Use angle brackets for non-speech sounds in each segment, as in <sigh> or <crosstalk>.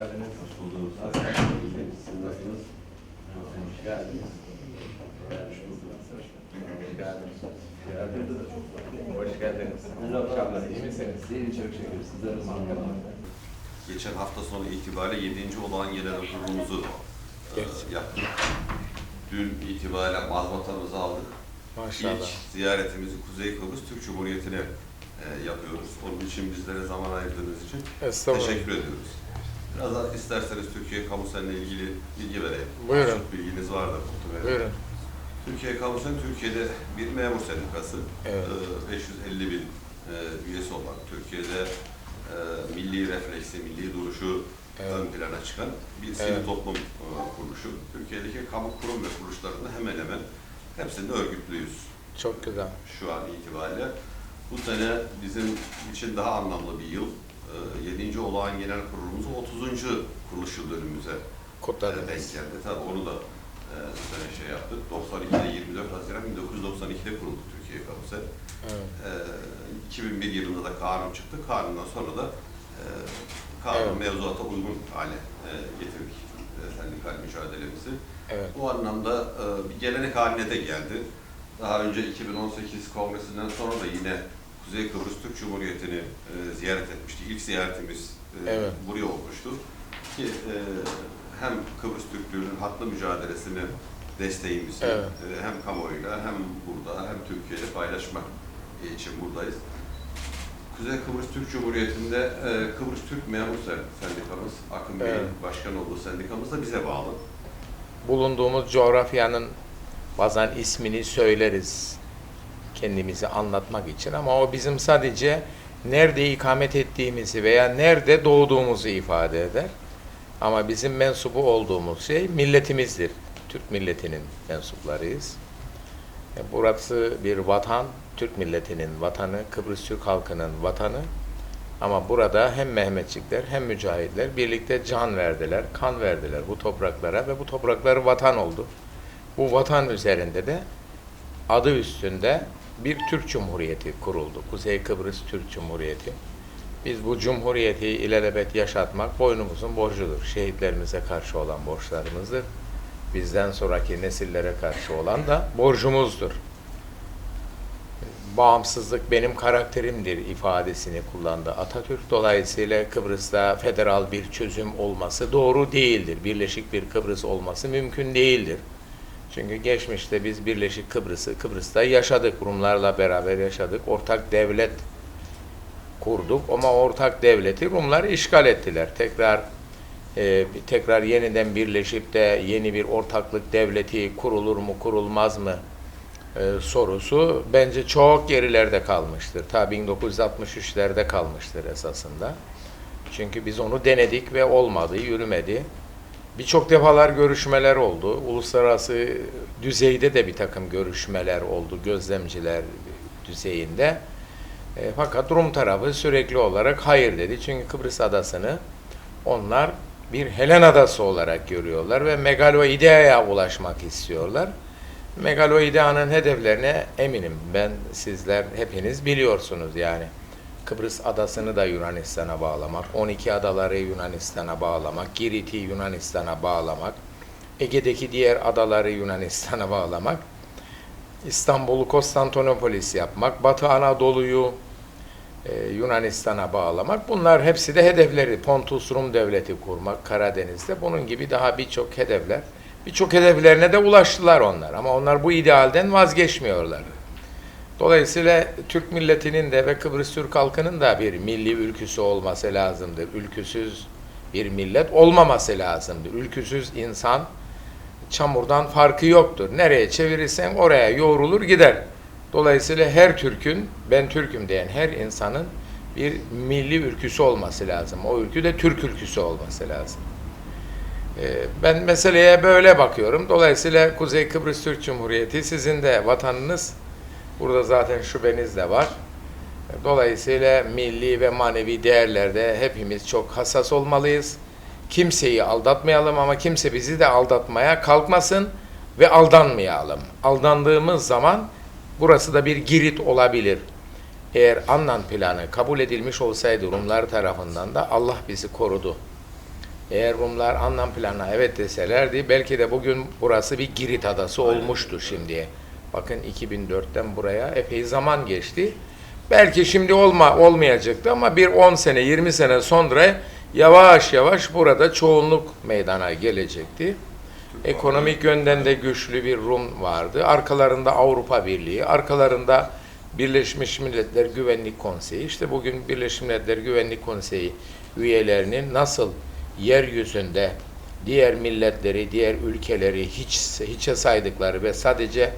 geldiniz. Hoş bulduk. Siz nasılsınız? Hoş geldiniz. Hoş bulduk. Hoş geldiniz. Hoş geldiniz. Hoş geldiniz. İyi misiniz? İyi, çok şükür. Sizler nasılsınız? Geçen hafta sonu itibariyle 7. olağan genel kurulumuzu e, yaptık. Dün itibariyle mazbatamızı aldık. Maşallah. İlk ziyaretimizi Kuzey Kıbrıs Türk Cumhuriyeti'ne e, yapıyoruz. Onun için bizlere zaman ayırdığınız için teşekkür ediyoruz. Biraz da isterseniz Türkiye Kamusen'le ilgili bilgi vereyim. Buyurun. Çok bilginiz vardır muhtemelen. Buyurun. Türkiye Kamusen Türkiye'de bir memur sendikası. Evet. Ee, 550 bin e, üyesi olan Türkiye'de e, milli refleksi, milli duruşu Evet. ön plana çıkan bir sivil Evet. toplum e, kuruluşu. Türkiye'deki kamu kurum ve kuruluşlarında hemen hemen hepsinde örgütlüyüz Çok güzel. şu an itibariyle. Bu sene bizim için daha anlamlı bir yıl. E, 7. olağan genel kurulumuzun 30. kuruluş yıl dönümümüze Kutladınız. denk geldi. Tabii onu da e, sene şey yaptık. 92'de 24 Haziran 1992'de kuruldu Türkiye Kamusen. Evet. E, 2001 yılında da kanun çıktı. Kanundan sonra da e, kanun Evet. mevzuata uygun hale e, getirdik e, sendikal mücadelemizi. Evet. Bu anlamda e, bir gelenek haline de geldi. Daha önce 2018 kongresinden sonra da yine Kuzey Kıbrıs Türk Cumhuriyeti'ni e, ziyaret etmiştik. İlk ziyaretimiz e, Evet. buraya olmuştu. Ki e, hem Kıbrıs Türklüğünün haklı mücadelesini desteğimizi Evet. e, hem kamuoyuyla hem burada hem Türkiye'de paylaşmak için buradayız. Kuzey Kıbrıs Türk Cumhuriyeti'nde e, Kıbrıs Türk Memur Sen- Sendikamız, Akın Bey'in Evet. başkan olduğu sendikamız da bize bağlı. Bulunduğumuz coğrafyanın bazen ismini söyleriz kendimizi anlatmak için ama o bizim sadece nerede ikamet ettiğimizi veya nerede doğduğumuzu ifade eder. Ama bizim mensubu olduğumuz şey milletimizdir. Türk milletinin mensuplarıyız. E, Burası bir vatan, Türk milletinin vatanı, Kıbrıs Türk halkının vatanı. Ama burada hem Mehmetçikler hem mücahitler birlikte can verdiler, kan verdiler bu topraklara ve bu toprakları vatan oldu. Bu vatan üzerinde de adı üstünde bir Türk Cumhuriyeti kuruldu. Kuzey Kıbrıs Türk Cumhuriyeti. Biz bu cumhuriyeti ilelebet yaşatmak boynumuzun borcudur. Şehitlerimize karşı olan borçlarımızdır. Bizden sonraki nesillere karşı olan da borcumuzdur bağımsızlık benim karakterimdir ifadesini kullandı Atatürk. Dolayısıyla Kıbrıs'ta federal bir çözüm olması doğru değildir. Birleşik bir Kıbrıs olması mümkün değildir. Çünkü geçmişte biz Birleşik Kıbrıs'ı Kıbrıs'ta yaşadık. Rumlarla beraber yaşadık. Ortak devlet kurduk ama ortak devleti Rumlar işgal ettiler. Tekrar e, tekrar yeniden birleşip de yeni bir ortaklık devleti kurulur mu kurulmaz mı e, sorusu bence çok gerilerde kalmıştır. Ta 1963'lerde kalmıştır esasında. Çünkü biz onu denedik ve olmadı, yürümedi. Birçok defalar görüşmeler oldu. Uluslararası düzeyde de bir takım görüşmeler oldu, gözlemciler düzeyinde. E, fakat Rum tarafı sürekli olarak hayır dedi. Çünkü Kıbrıs adasını onlar bir Helen adası olarak görüyorlar ve megaloideaya ulaşmak istiyorlar. Megaloidea'nın hedeflerine eminim. Ben sizler hepiniz biliyorsunuz yani. Kıbrıs adasını da Yunanistan'a bağlamak, 12 adaları Yunanistan'a bağlamak, Girit'i Yunanistan'a bağlamak, Ege'deki diğer adaları Yunanistan'a bağlamak, İstanbul'u Konstantinopolis yapmak, Batı Anadolu'yu e, Yunanistan'a bağlamak. Bunlar hepsi de hedefleri. Pontus Rum Devleti kurmak Karadeniz'de. Bunun gibi daha birçok hedefler. Birçok hedeflerine de ulaştılar onlar. Ama onlar bu idealden vazgeçmiyorlar. Dolayısıyla Türk milletinin de ve Kıbrıs Türk halkının da bir milli ülküsü olması lazımdır. Ülküsüz bir millet olmaması lazımdır. Ülküsüz insan çamurdan farkı yoktur. Nereye çevirirsen oraya yoğrulur gider. Dolayısıyla her Türk'ün, ben Türk'üm diyen her insanın bir milli ülküsü olması lazım. O ülkü de Türk ülküsü olması lazım. Ee, Ben meseleye böyle bakıyorum. Dolayısıyla Kuzey Kıbrıs Türk Cumhuriyeti sizin de vatanınız. Burada zaten şubeniz de var. Dolayısıyla milli ve manevi değerlerde hepimiz çok hassas olmalıyız. Kimseyi aldatmayalım ama kimse bizi de aldatmaya kalkmasın ve aldanmayalım. Aldandığımız zaman burası da bir girit olabilir. Eğer Annan planı kabul edilmiş olsaydı Rumlar tarafından da Allah bizi korudu. Eğer Rumlar anlam planına evet deselerdi belki de bugün burası bir Girit adası olmuştu şimdiye. Bakın 2004'ten buraya epey zaman geçti. Belki şimdi olma olmayacaktı ama bir 10 sene 20 sene sonra yavaş yavaş burada çoğunluk meydana gelecekti. Ekonomik yönden de güçlü bir Rum vardı. Arkalarında Avrupa Birliği, arkalarında Birleşmiş Milletler Güvenlik Konseyi. İşte bugün Birleşmiş Milletler Güvenlik Konseyi üyelerinin nasıl yeryüzünde diğer milletleri, diğer ülkeleri hiç hiçe saydıkları ve sadece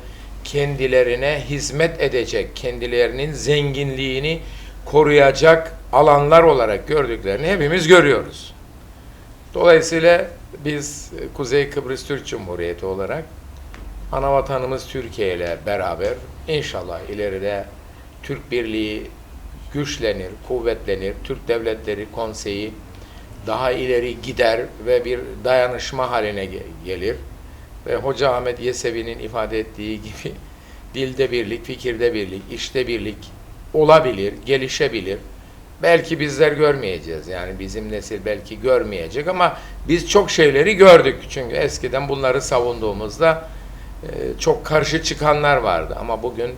kendilerine hizmet edecek, kendilerinin zenginliğini koruyacak alanlar olarak gördüklerini hepimiz görüyoruz. Dolayısıyla biz e, Kuzey Kıbrıs Türk Cumhuriyeti olarak ana vatanımız Türkiye ile beraber inşallah ileride Türk Birliği güçlenir, kuvvetlenir, Türk Devletleri Konseyi daha ileri gider ve bir dayanışma haline ge- gelir. Ve Hoca Ahmet Yesevi'nin ifade ettiği gibi <laughs> dilde birlik, fikirde birlik, işte birlik olabilir, gelişebilir. Belki bizler görmeyeceğiz yani bizim nesil belki görmeyecek ama biz çok şeyleri gördük. Çünkü eskiden bunları savunduğumuzda e, çok karşı çıkanlar vardı ama bugün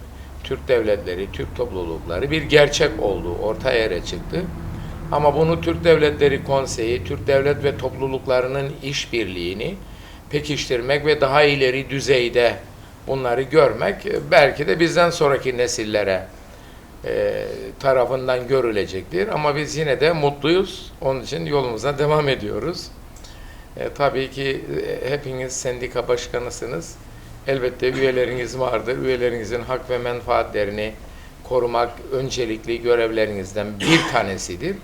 Türk devletleri, Türk toplulukları bir gerçek oldu, orta yere çıktı. Ama bunu Türk Devletleri Konseyi, Türk devlet ve topluluklarının işbirliğini pekiştirmek ve daha ileri düzeyde bunları görmek e, belki de bizden sonraki nesillere e, tarafından görülecektir. Ama biz yine de mutluyuz. Onun için yolumuza <laughs> devam ediyoruz. E, tabii ki e, hepiniz sendika başkanısınız. Elbette üyeleriniz vardır. Üyelerinizin hak ve menfaatlerini korumak öncelikli görevlerinizden bir tanesidir.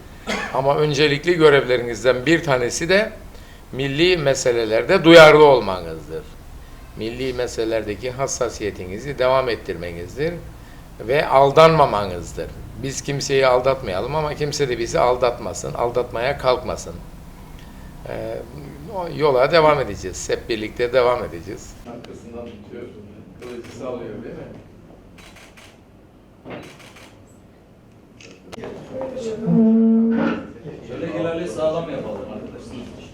Ama öncelikli görevlerinizden bir tanesi de milli meselelerde duyarlı olmanızdır. Milli meselelerdeki hassasiyetinizi devam ettirmenizdir ve aldanmamanızdır. Biz kimseyi aldatmayalım ama kimse de bizi aldatmasın, aldatmaya kalkmasın. Ee, yola devam edeceğiz. Hep birlikte devam edeceğiz. Arkasından tutuyor. Kılıcı sallıyor değil mi? Şöyle ilerle sağlam yapalım arkadaşlar.